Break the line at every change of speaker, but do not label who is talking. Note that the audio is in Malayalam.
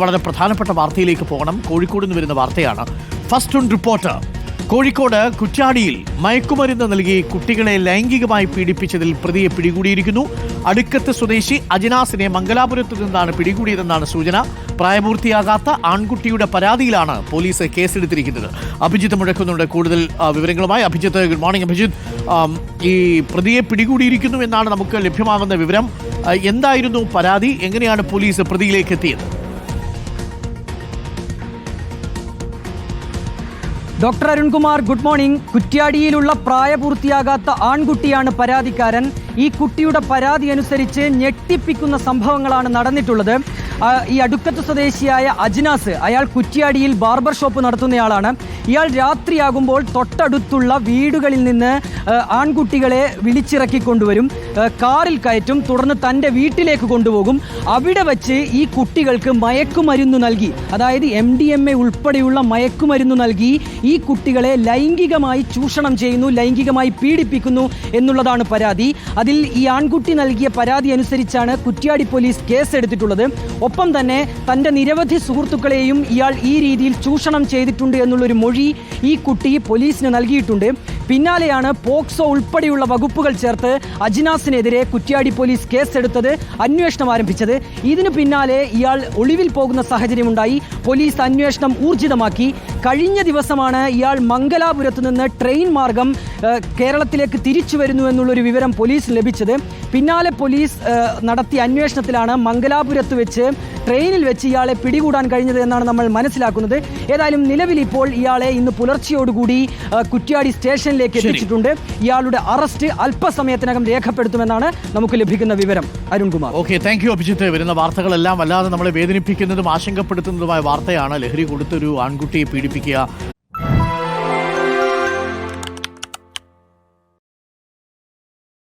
വളരെ പ്രധാനപ്പെട്ട വാർത്തയിലേക്ക് പോകണം. കോഴിക്കോട് നിന്ന് വരുന്ന വാർത്തയാണ്. ഫസ്റ്റ് ഓൺ റിപ്പോർട്ടർ കോഴിക്കോട് കുറ്റാടിയിൽ മയക്കുമരുന്ന് നൽകി കുട്ടികളെ ലൈംഗികമായി പീഡിപ്പിച്ചതിൽ പ്രതിയെ പിടികൂടിയിരിക്കുന്നു. അടുക്കത്ത് സ്വദേശി അജിനാസിനെ മംഗലാപുരത്തു നിന്നാണ് പിടികൂടിയതെന്നാണ് സൂചന. പ്രായപൂർത്തിയാകാത്ത ആൺകുട്ടിയുടെ പരാതിയിലാണ് പോലീസ് കേസെടുത്തിരിക്കുന്നത്. അഭിജിത്ത് മുഴക്കുന്നുണ്ട്. കൂടുതൽ വിവരങ്ങളുമായി അഭിജിത്ത്. Good morning Abhijith. ഈ പ്രതിയെ പിടികൂടിയിരിക്കുന്നു എന്നാണ് നമുക്ക് ലഭ്യമാകുന്ന വിവരം. എന്തായിരുന്നു പരാതി? എങ്ങനെയാണ് പോലീസ് പ്രതിയിലേക്ക് എത്തിയത്
ഡോക്ടർ അരുൺകുമാർ ഗുഡ് മോർണിംഗ്. കുറ്റ്യാടിയിലുള്ള പ്രായപൂർത്തിയാകാത്ത ആൺകുട്ടിയാണ് പരാതിക്കാരൻ. ഈ കുട്ടിയുടെ പരാതി അനുസരിച്ച് ഞെട്ടിപ്പിക്കുന്ന സംഭവങ്ങളാണ് നടന്നിട്ടുള്ളത്. ഈ അടുക്കത്ത് സ്വദേശിയായ അജ്നാസ് അയാൾ കുറ്റിയാടിയിൽ ബാർബർ ഷോപ്പ് നടത്തുന്നയാളാണ്. ഇയാൾ രാത്രിയാകുമ്പോൾ തൊട്ടടുത്തുള്ള വീടുകളിൽ നിന്ന് ആൺകുട്ടികളെ വിളിച്ചിറക്കി കൊണ്ടുവരും. കാറിൽ കയറ്റും തുടർന്ന് തന്റെ വീട്ടിലേക്ക് കൊണ്ടുപോകും. അവിടെ വച്ച് ഈ കുട്ടികൾക്ക് മയക്കുമരുന്ന് നൽകി. അതായത് എം ഡി എം എ ഉൾപ്പെടെയുള്ള മയക്കുമരുന്ന് നൽകി. ഈ കുട്ടികളെ ലൈംഗികമായി ചൂഷണം ചെയ്യുന്നു ലൈംഗികമായി പീഡിപ്പിക്കുന്നു എന്നുള്ളതാണ് പരാതി. അതിൽ ഈ ആൺകുട്ടി നൽകിയ പരാതി അനുസരിച്ചാണ് കുറ്റിയാടി പോലീസ് കേസെടുത്തിട്ടുള്ളത്. ഒപ്പം തന്നെ തന്റെ നിരവധി സുഹൃത്തുക്കളെയും ഇയാൾ ഈ രീതിയിൽ ചൂഷണം ചെയ്തിട്ടുണ്ട് എന്നുള്ളൊരു മൊഴി ഈ കുട്ടി പോലീസിന് നൽകിയിട്ടുണ്ട്. പിന്നാലെയാണ് പോക്സോ ഉൾപ്പെടെയുള്ള വകുപ്പുകൾ ചേർത്ത് അജിനാസിനെതിരെ കുറ്റ്യാടി പോലീസ് കേസെടുത്തത് അന്വേഷണം ആരംഭിച്ചത്. ഇതിനു പിന്നാലെ ഇയാൾ ഒളിവിൽ പോകുന്ന സാഹചര്യമുണ്ടായി. പോലീസ് അന്വേഷണം ഊർജിതമാക്കി. കഴിഞ്ഞ ദിവസമാണ് ഇയാൾ മംഗലാപുരത്ത് നിന്ന് ട്രെയിൻ മാർഗം കേരളത്തിലേക്ക് തിരിച്ചു വരുന്നു എന്നുള്ളൊരു വിവരം പോലീസ് ലഭിച്ചത്. പിന്നാലെ പോലീസ് നടത്തിയ അന്വേഷണത്തിലാണ് മംഗലാപുരത്ത് വെച്ച് ട്രെയിനിൽ വെച്ച് ഇയാളെ പിടികൂടാൻ കഴിഞ്ഞത് എന്നാണ് നമ്മൾ മനസ്സിലാക്കുന്നത്. ഏതായാലും നിലവിൽ ഇപ്പോൾ ഇയാളെ ഇന്ന് പുലർച്ചയോടുകൂടി കുറ്റ്യാടി കുറ്റ്യാടി സ്റ്റേഷനിലേക്ക് എത്തിച്ചിട്ടുണ്ട്. ഇയാളുടെ അറസ്റ്റ് അല്പസമയത്തിനകം രേഖപ്പെടുത്തുമെന്നാണ് നമുക്ക് ലഭിക്കുന്ന വിവരം. Arunkumar.
Okay thank you Abhijith. വരുന്ന വാർത്തകളെല്ലാം വല്ലാതെ നമ്മളെ വേദനിപ്പിക്കുന്നതും ആശങ്കപ്പെടുത്തുന്നതുമായ വാർത്തയാണ് ലഹരി കൊടുത്തൊരു ആൺകുട്ടിയെ പീഡിപ്പിക്കുക.